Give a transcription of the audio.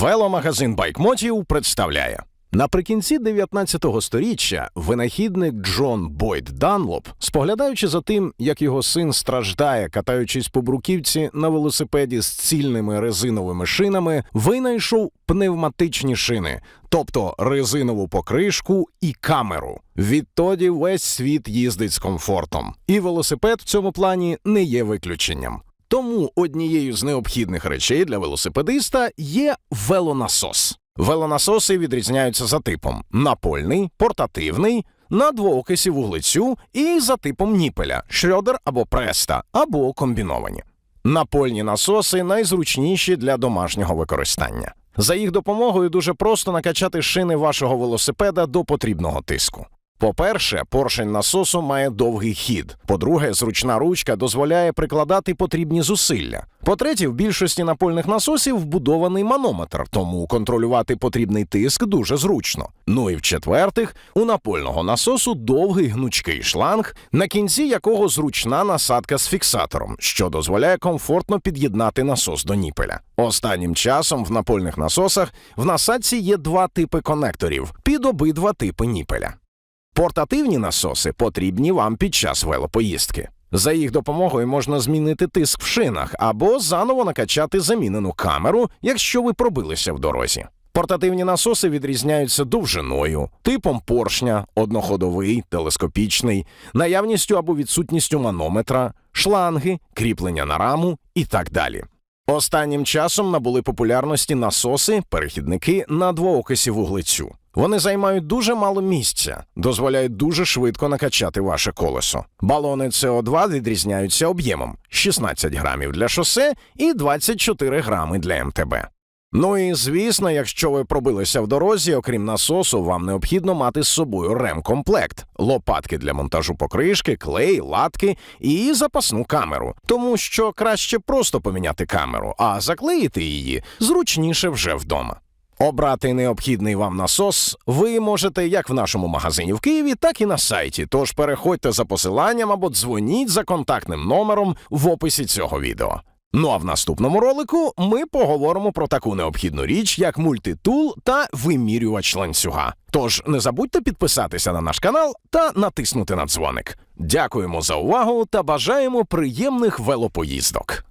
Веломагазин байкмотів представляє. Наприкінці 19 століття винахідник Джон Бойд Данлоп, споглядаючи за тим, як його син страждає, катаючись по бруківці на велосипеді з цільними резиновими шинами, винайшов пневматичні шини, тобто резинову покришку і камеру. Відтоді весь світ їздить з комфортом, і велосипед в цьому плані не є виключенням. Тому однією з необхідних речей для велосипедиста є велонасос. Велонасоси відрізняються за типом напольний, портативний, на двоокисі вуглецю і за типом ніпеля шрьодер або преста, або комбіновані. Напольні насоси найзручніші для домашнього використання. За їх допомогою дуже просто накачати шини вашого велосипеда до потрібного тиску. По-перше, поршень насосу має довгий хід. По-друге, зручна ручка дозволяє прикладати потрібні зусилля. По-третє, в більшості напольних насосів вбудований манометр, тому контролювати потрібний тиск дуже зручно. Ну і в-четвертих, у напольного насосу довгий гнучкий шланг, на кінці якого зручна насадка з фіксатором, що дозволяє комфортно під'єднати насос до ніпеля. Останнім часом в напольних насосах в насадці є два типи конекторів під обидва типи ніпеля. Портативні насоси потрібні вам під час велопоїздки. За їх допомогою можна змінити тиск в шинах або заново накачати замінену камеру, якщо ви пробилися в дорозі. Портативні насоси відрізняються довжиною, типом поршня, одноходовий, телескопічний, наявністю або відсутністю манометра, шланги, кріплення на раму і так далі. Останнім часом набули популярності насоси, перехідники на двоокисі вуглецю. Вони займають дуже мало місця, дозволяють дуже швидко накачати ваше колесо. Балони СО2 відрізняються об'ємом 16 грамів для шосе і 24 грами для МТБ. Ну і звісно, якщо ви пробилися в дорозі, окрім насосу, вам необхідно мати з собою ремкомплект, лопатки для монтажу покришки, клей, латки і запасну камеру. Тому що краще просто поміняти камеру, а заклеїти її зручніше вже вдома. Обрати необхідний вам насос ви можете як в нашому магазині в Києві, так і на сайті. Тож переходьте за посиланням або дзвоніть за контактним номером в описі цього відео. Ну а в наступному ролику ми поговоримо про таку необхідну річ, як мультитул та вимірювач ланцюга. Тож не забудьте підписатися на наш канал та натиснути на дзвоник. Дякуємо за увагу та бажаємо приємних велопоїздок.